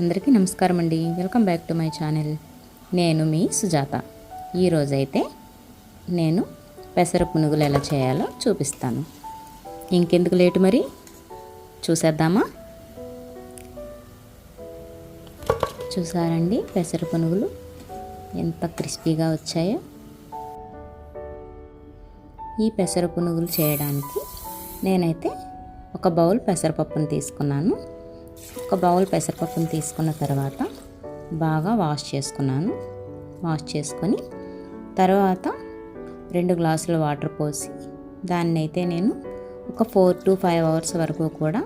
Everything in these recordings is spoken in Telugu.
అందరికీ నమస్కారం అండి. Welcome back to my channel. నేను మీ సుజాత. ఈరోజైతే నేను పెసర పునుగులు ఎలా చేయాలో చూపిస్తాను. ఇంకెందుకు లేటు మరి? చూసేద్దామా? చూసారండి పెసర పునుగులు ఎంత క్రిస్పీగా వచ్చాయో. ఈ పెసర పునుగులు చేయడానికి నేనైతే ఒక బౌల్ పెసరపప్పును తీసుకున్నాను. ఒక బౌల్ పెసరపప్పును తీసుకున్న తర్వాత బాగా వాష్ చేసుకున్నాను. వాష్ చేసుకొని తర్వాత రెండు గ్లాసుల వాటర్ పోసి దాన్ని అయితే నేను ఒక ఫోర్ టు ఫైవ్ అవర్స్ వరకు కూడా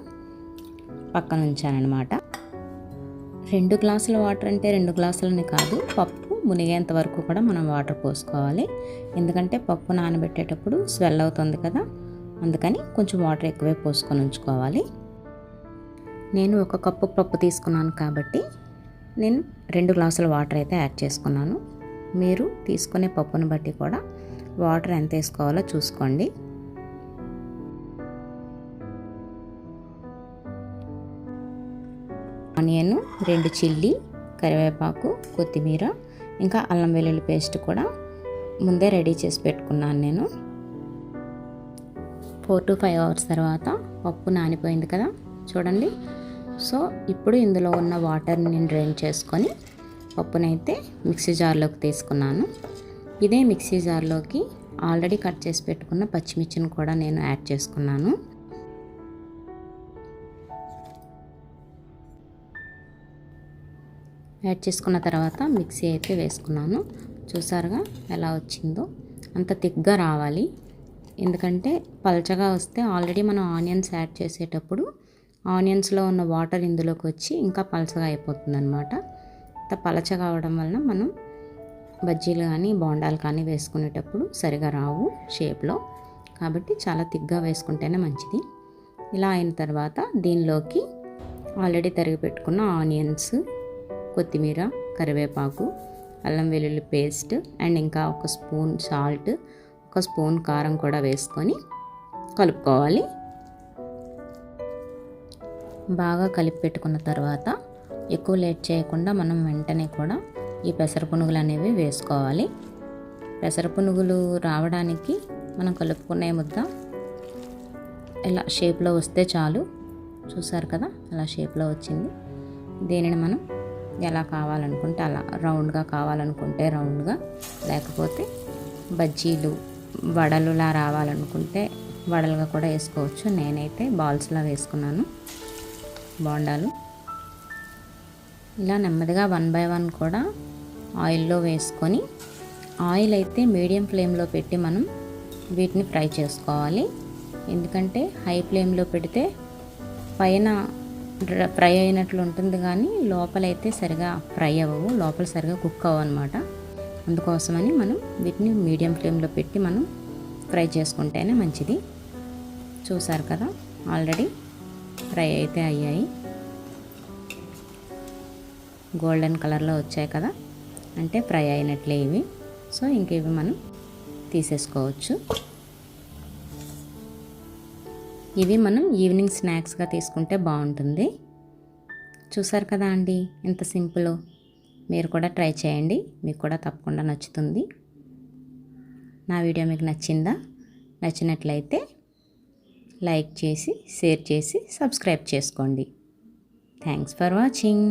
పక్కన ఉంచానన్నమాట. రెండు గ్లాసుల వాటర్ అంటే రెండు గ్లాసులని కాదు పప్పు మునిగేంత వరకు కూడా మనం వాటర్ పోసుకోవాలి. ఎందుకంటే పప్పు నానబెట్టేటప్పుడు స్వెల్ అవుతుంది కదా అందుకని కొంచెం వాటర్ ఎక్కువే పోసుకొని ఉంచుకోవాలి. నేను ఒక కప్పు పప్పు తీసుకున్నాను కాబట్టి నేను రెండు గ్లాసుల వాటర్ అయితే యాడ్ చేసుకున్నాను. మీరు తీసుకునే పప్పును బట్టి కూడా వాటర్ ఎంత వేసుకోవాలో చూసుకోండి. ఆనియన్ రెండు చిల్లీ కరివేపాకు కొత్తిమీర ఇంకా అల్లం వెల్లుల్లి పేస్ట్ కూడా ముందే రెడీ చేసి పెట్టుకున్నాను నేను. ఫోర్ టు ఫైవ్ అవర్స్ తర్వాత పప్పు నానిపోయింది కదా చూడండి. సో ఇప్పుడు ఇందులో ఉన్న వాటర్ని నేను డ్రైన్ చేసుకొని పప్పునైతే మిక్సీ జార్లోకి తీసుకున్నాను. ఇదే మిక్సీ జార్లోకి ఆల్రెడీ కట్ చేసి పెట్టుకున్న పచ్చిమిర్చిని కూడా నేను యాడ్ చేసుకున్నాను. యాడ్ చేసుకున్న తర్వాత మిక్సీ అయితే వేసుకున్నాను. చూసారుగా ఎలా వచ్చిందో? అంత థిక్గా రావాలి. ఎందుకంటే పల్చగా వస్తే ఆల్రెడీ మనం ఆనియన్స్ యాడ్ చేసేటప్పుడు ఆనియన్స్లో ఉన్న వాటర్ ఇందులోకి వచ్చి ఇంకా పలచగా అయిపోతుంది అనమాట ఇంత పలచగా అవడం వలన మనం బజ్జీలు కానీ బోండాలు కానీ వేసుకునేటప్పుడు సరిగా రావు షేప్లో. కాబట్టి చాలా తిగ్గా వేసుకుంటేనే మంచిది. ఇలా అయిన తర్వాత దీనిలోకి ఆల్రెడీ తరిగి పెట్టుకున్న ఆనియన్స్ కొత్తిమీర కరివేపాకు అల్లం వెల్లుల్లి పేస్ట్ అండ్ ఇంకా ఒక స్పూన్ సాల్ట్ ఒక స్పూన్ కారం కూడా వేసుకొని కలుపుకోవాలి. బాగా కలిపి పెట్టుకున్న తర్వాత ఎక్కువ లేట్ చేయకుండా మనం వెంటనే కూడా ఈ పెసర పునుగులు అనేవి వేసుకోవాలి. పెసర పునుగులు రావడానికి మనం కలుపుకునే ముద్ద ఇలా షేప్లో వస్తే చాలు. చూసారు కదా? అలా షేప్లో వచ్చింది. దీనిని మనం ఎలా కావాలనుకుంటే అలా రౌండ్గా కావాలనుకుంటే రౌండ్గా లేకపోతే బజ్జీలు వడలులా రావాలనుకుంటే వడలుగా కూడా వేసుకోవచ్చు. నేనైతే బాల్స్లా వేసుకున్నాను. బోండాలు ఇలా నెమ్మదిగా వన్ బై వన్ కూడా ఆయిల్లో వేసుకొని ఆయిల్ అయితే మీడియం ఫ్లేమ్లో పెట్టి మనం వీటిని ఫ్రై చేసుకోవాలి. ఎందుకంటే హై ఫ్లేమ్లో పెడితే పైన ఫ్రై అయినట్లు ఉంటుంది కానీ లోపలైతే సరిగా ఫ్రై అవ్వవు. లోపల సరిగా కుక్ అవ్వు అనమాట అందుకోసమని మనం వీటిని మీడియం ఫ్లేమ్లో పెట్టి మనం ఫ్రై చేసుకుంటేనే మంచిది. చూసారు కదా? ఆల్రెడీ ఫ్రై అయితే అయ్యాయి. గోల్డెన్ కలర్లో వచ్చాయి కదా. అంటే ఫ్రై అయినట్లే ఇవి. సో ఇంక ఇవి మనం తీసేసుకోవచ్చు. ఇవి మనం ఈవినింగ్ స్నాక్స్గా తీసుకుంటే బాగుంటుంది. చూసారు కదా అండి ఎంత సింపుల్. మీరు కూడా ట్రై చేయండి. మీకు కూడా తప్పకుండా నచ్చుతుంది. నా వీడియో మీకు నచ్చిందా? నచ్చినట్లయితే లైక్ చేసి షేర్ చేసి సబ్స్క్రైబ్ చేసుకోండి. Thanks for watching.